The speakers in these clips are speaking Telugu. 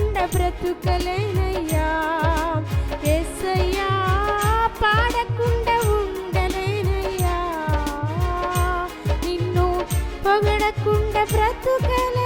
పొగడకుండా బ్రతుకలేనయ్యా. ఎస్సయ్యా పాడకుండా ఉండలేనయ్యా. నిన్ను పొగడకుండా బ్రతుకలే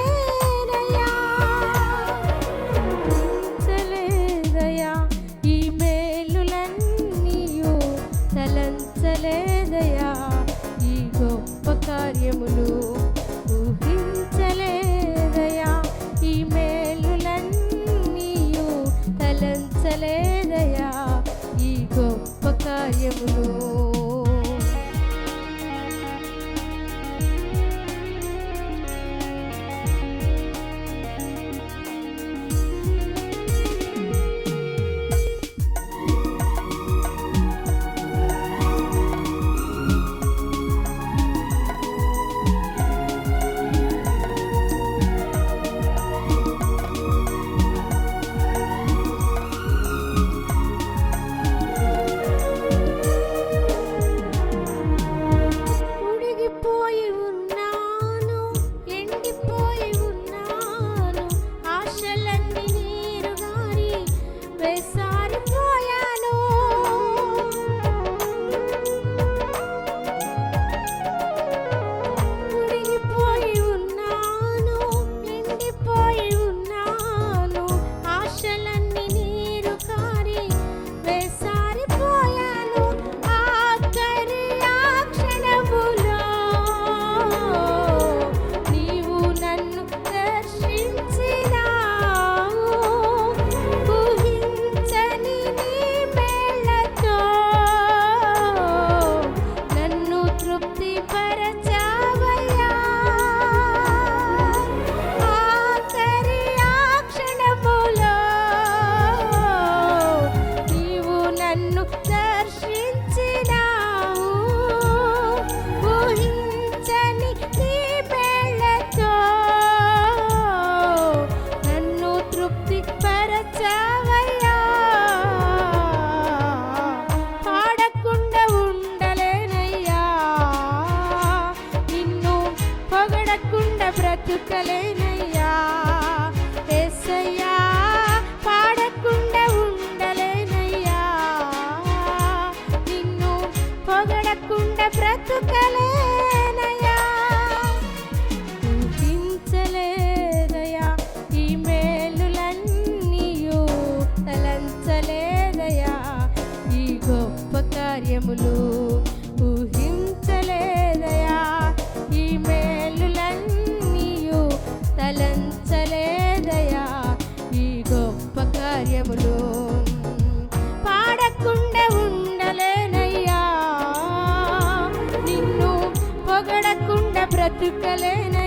బ్రతుకలేన